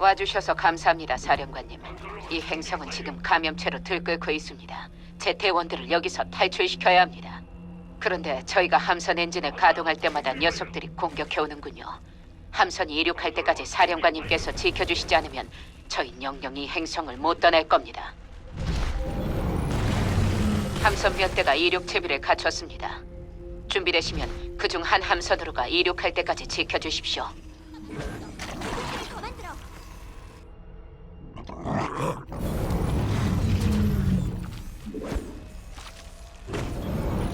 와주셔서 감사합니다, 사령관님. 이 행성은 지금 감염체로 들끓고 있습니다. 제 대원들을 여기서 탈출시켜야 합니다. 그런데 저희가 함선 엔진을 가동할 때마다 녀석들이 공격해 오는군요. 함선이 이륙할 때까지 사령관님께서 지켜주시지 않으면 저희 영영 이 행성을 못 떠날 겁니다. 함선 몇 대가 이륙 채비를 갖췄습니다. 준비되시면 그중 한 함선으로가 이륙할 때까지 지켜주십시오.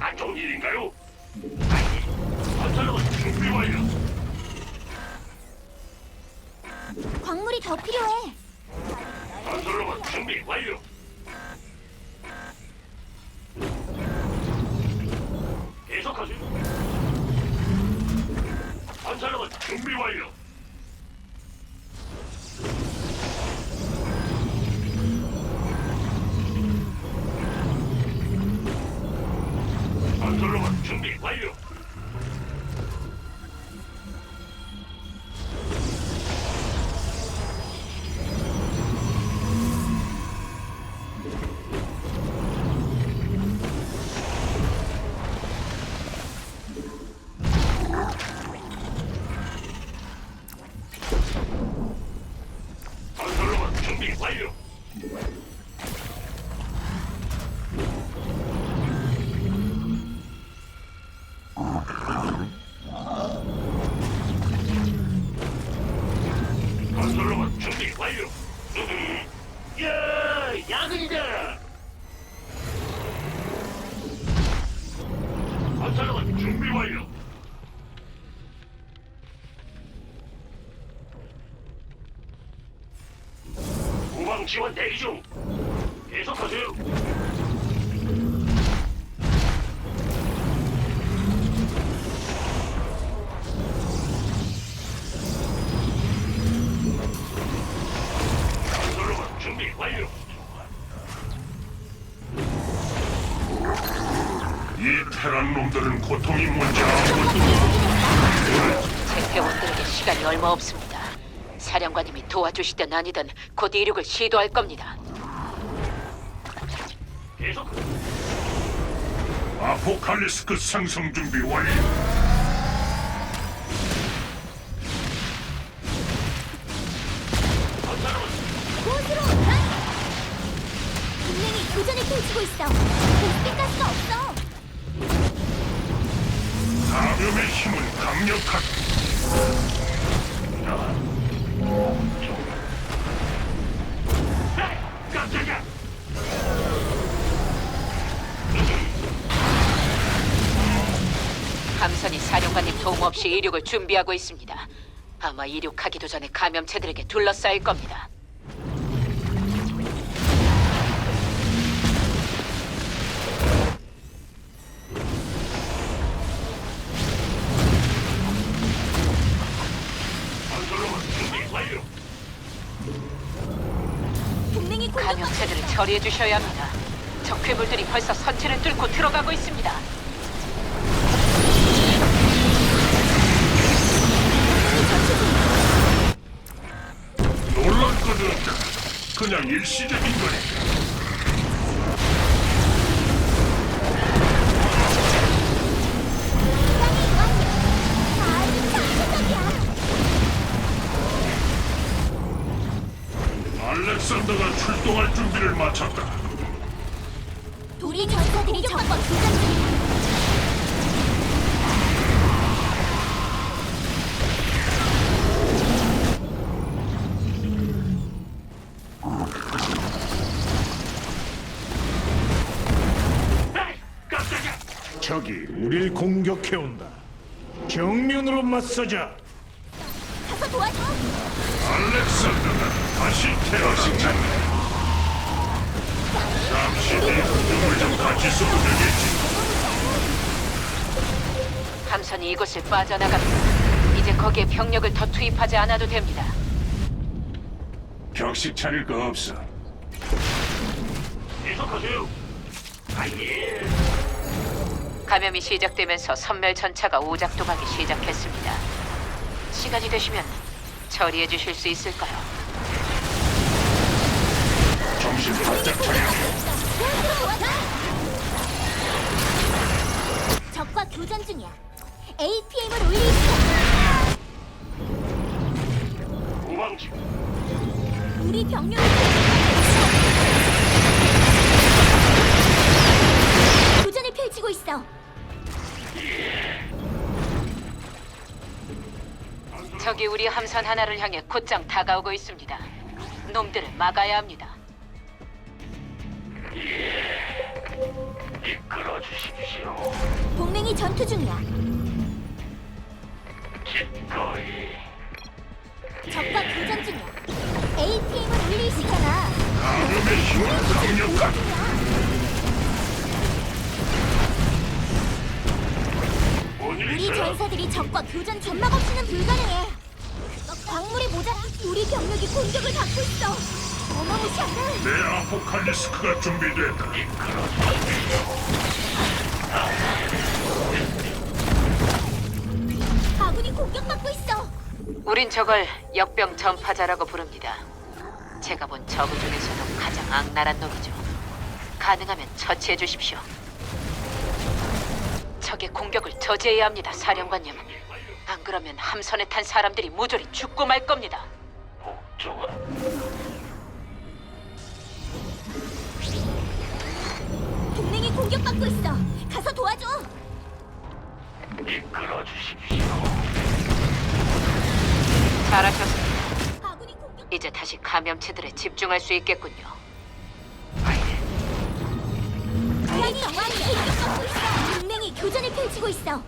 안 좋은 일인가요? 건설로만 준비 완료. 광물이 더 필요해. 건설로만 준비 완료. 계속하세요. 건설로만 준비 완료. 건설로만 건설로만 준비 완료. 후방 지원 대기 중. 계속하세요. 고통이 뭔지 아무것도 제 대원들에게 시간이 얼마 없습니다. 사령관님이 도와주시든 아니든 곧 이륙을 시도할 겁니다. 계속. 아포칼리스크 상승 준비 완료. 곳으로 가. 동맹이 교전을 펼치고 있어. 베스핀 가스가 없어. 감염의 힘은 강력한. 함선이 사령관님 도움 없이 이륙을 준비하고 있습니다. 아마 이륙하기도 전에 감염체들에게 둘러싸일 겁니다. 주셔야 합니다. 적 괴물들이 벌써 선체를 뚫고 들어가고 있습니다. 놀랄 것은 없다. 그냥 일시적인 거니까. 알렉산더가 출동할 준비를 마쳤다. 우리 전사들이 적과 교전 중이야. 깜짝이야! 적이 우릴 공격해온다. 정면으로 맞서자. 가서 도와줘. 알렉산더가 다시 태어났다. 잠시 뒤 누굴 좀 같이 쏘면 되겠지. 함선이 이곳을 빠져나갑니다. 이제 거기에 병력을 더 투입하지 않아도 됩니다. 격식 차릴 거 없어. 계속하세요. 아예. 감염이 시작되면서 선멸 전차가 오작동하기 시작했습니다. 시간이 되시면 처리해 주실 수 있을까요? 적과 교전 중이야. APM을 올릴 시간. 도망치. 우리 병력을 교전을 펼치고 있어. 적이 우리 함선 하나를 향해 곧장 다가오고 있습니다. 놈들을 막아야 합니다. 이끌어 주십시오. 동맹이 전투 중이야. 기꺼이. 적과 교전 중이야. APM을 올릴 시간아. 마음의 힘은 강력한 우리 있어요? 전사들이 적과 교전 전막 없이는 불가능해. 광물이 모자. 우리 병력이 공격을 받고 있어. 어마무시한데. 내 아포칼리스크가 준비됐다. 아군이 공격받고 있어. 우린 저걸 역병 전파자라고 부릅니다. 제가 본 저그 중에서도 가장 악랄한 놈이죠. 가능하면 처치해 주십시오. 적의 공격을 저지해야 합니다, 사령관님. 안 그러면 함선에 탄 사람들이 모조리 죽고 말 겁니다. 좋아. 공격받고 있어. 가서 도와줘. 이끌어 주십시오. 잘하셨습니다. 아군이 공격. 이제 다시 감염체들에 집중할 수 있겠군요. 동맹이 완전히 공격받고 있어. 동맹이 교전을 펼치고 있어.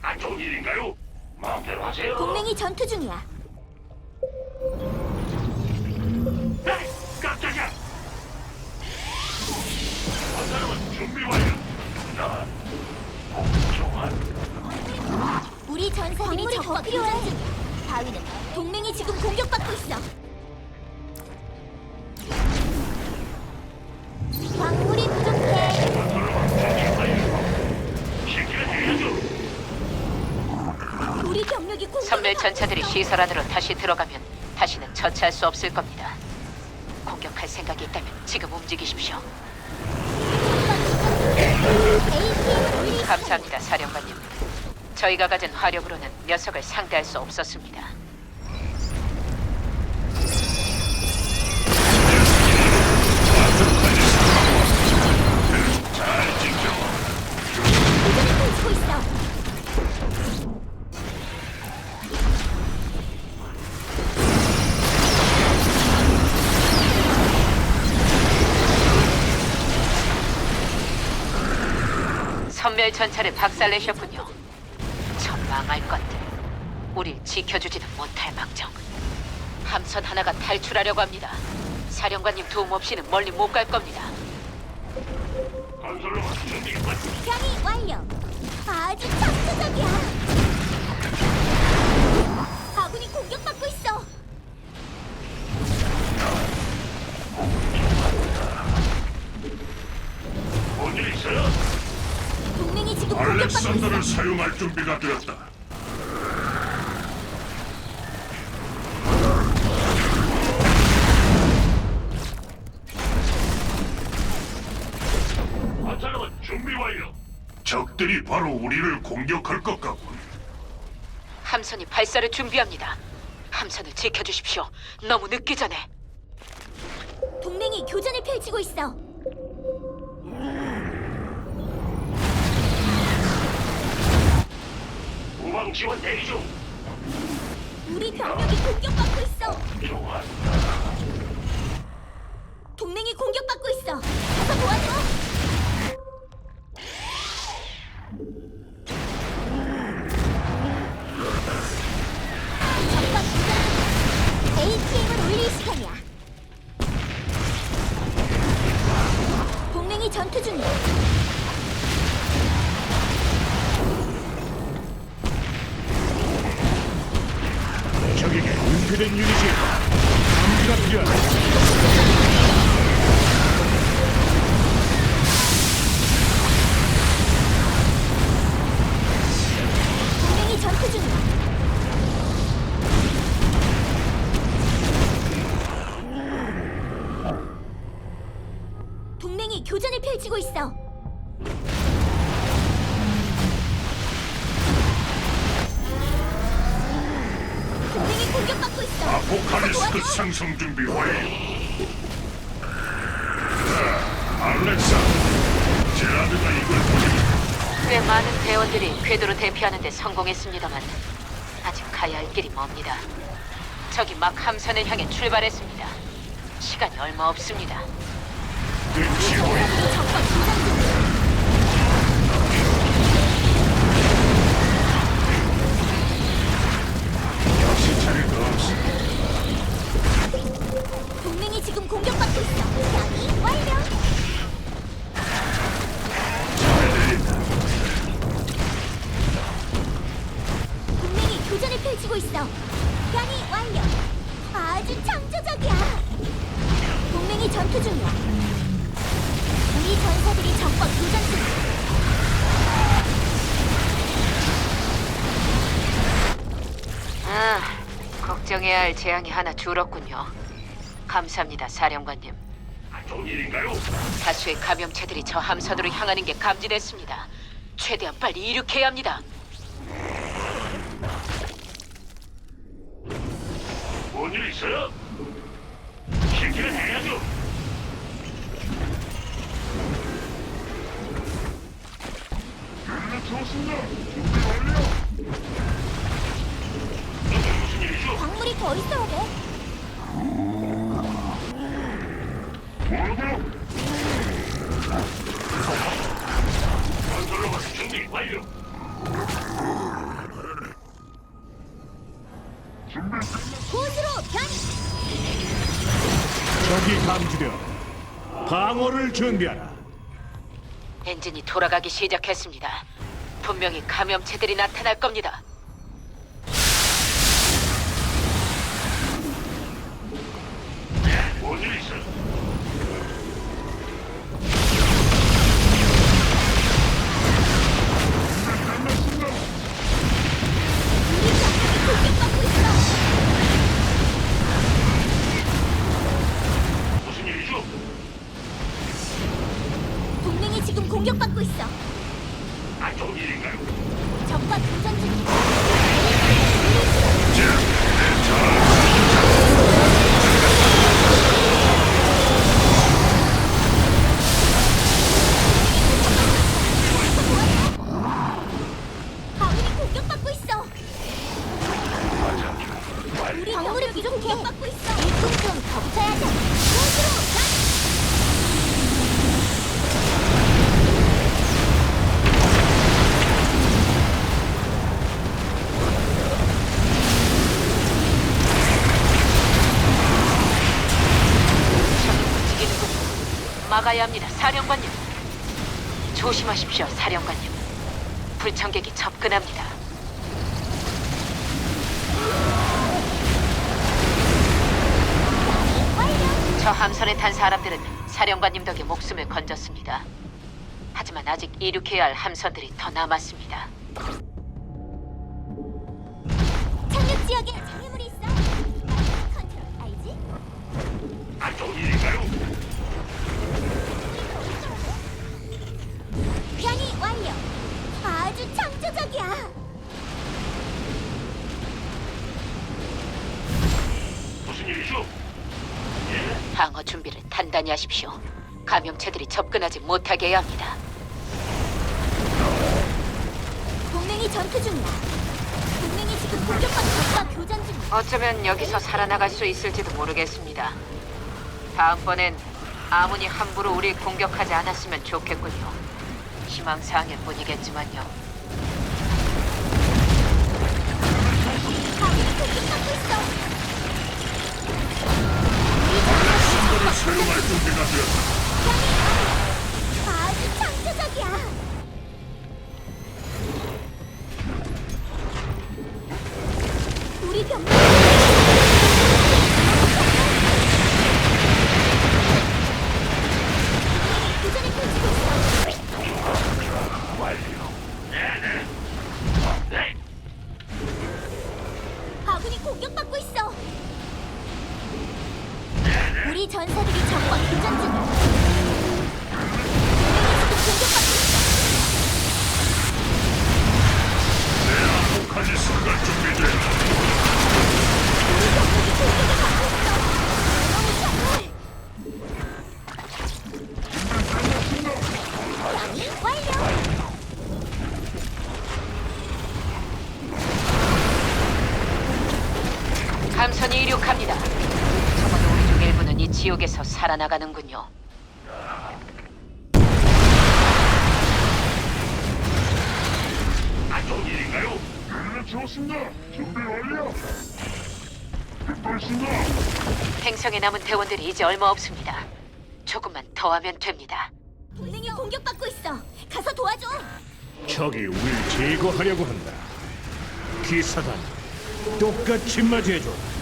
안 좋은 일인가요? 마음대로 하세요. 동맹이 전투 중이야. 우리 전사들이 적과 교전 중이야. 바위는 동맹이 지금 공격받고 있어. 광물이 부족해. 우리 공격. 선멸 전차들이 시설 안으로 다시 들어가면 다시는 처치할 수 없을 겁니다. 공격할 생각이 있다면 지금 움직이십시오. 감사합니다, 사령관님. 저희가 가진 화력으로는 녀석을 상대할 수 없었습니다. 선멸 전차를 박살내셨군요. 저 망할 것들. 우릴 지켜주지는 못할 망정. 함선 하나가 탈출하려고 합니다. 사령관님 도움 없이는 멀리 못 갈 겁니다. 건설로 준비 완료. 변이 완료. 아주 창조적이야. 아군이 공격받고 있어. 뭔일 있어요? 동맹이 지금 공격받고 알렉산더를 있어. 사용할 준비가 되었다. 바로 우리를 공격할 것 같군. 함선이 발사를 준비합니다. 함선을 지켜주십시오. 너무 늦기 전에. 동맹이 교전을 펼치고 있어. 우방 지원 대기 중. 우리 병력이 공격받고 있어. 좋아. 동맹이 공격받고 있어. 가서 도와줘. 은폐된 유닛이. 감지가 필요하다. 꽤 많은 대원들이 궤도로 대피하는 데 성공했습니다만 아직 가야 할 길이 멉니다. 적이 막 함선을 향해 출발했습니다. 시간이 얼마 없습니다. 보이. 적과 교 중이야. 우리 전사들이 적과 교전 중. 아, 걱정해야 할 재앙이 하나 줄었군요. 감사합니다, 사령관님. 안 좋은 일인가요? 다수의 감염체들이 저 함선으로 향하는 게 감지됐습니다. 최대한 빨리 이륙해야 합니다. 뭔일 있어요? 적이 감지되어 방어를 준비하라. 엔진이 돌아가기 시작했습니다. 분명히 감염체들이 나타날 겁니다. 지금 공격받고 있어. 안 좋은 일인가요? 적과 교전 중. 아군이 막아야 합니다, 사령관님. 조심하십시오, 사령관님. 불청객이 접근합니다. 저 함선에 탄 사람들은 사령관님 덕에 목숨을 건졌습니다. 하지만 아직 이륙해야 할 함선들이 더 남았습니다. 단단히 하십시오. 감염체들이 접근하지 못하게 해야 합니다. 동맹이 전투 중이야. 동맹이 지금 공격받는 적과 교전 중이야. 어쩌면 여기서 살아나갈 수 있을지도 모르겠습니다. 다음번엔 아무니 함부로 우리 공격하지 않았으면 좋겠군요. 희망사항일 뿐이겠지만요. 아군이 공격받고 있어. 사용할 준비가 되었다. 함선이 이륙합니다. 적어도 우리 중 일부는 이 지옥에서 살아나가는군요. 안 좋은 일인가요? 네, 좋습니다. 준비 완료. 듣고 있습니다. 행성에 남은 대원들이 이제 얼마 없습니다. 조금만 더 하면 됩니다. 동맹이 공격받고 있어. 가서 도와줘. 적이 우릴 제거하려고 한다. 기사단 똑같이 맞이해줘.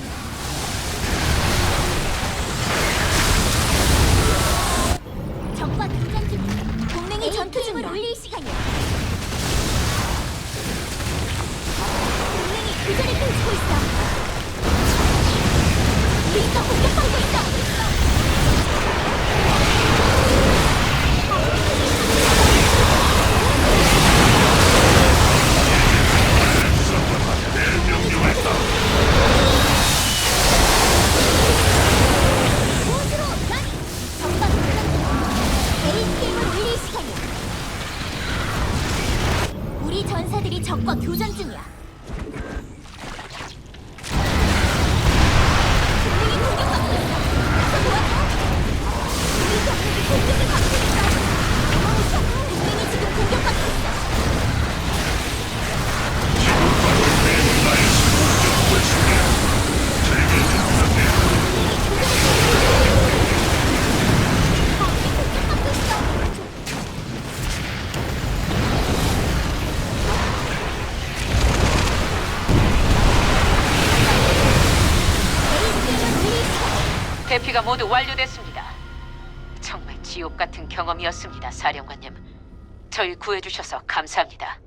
대피가 모두 완료됐습니다. 정말 지옥 같은 경험이었습니다, 사령관님. 저희 구해주셔서 감사합니다.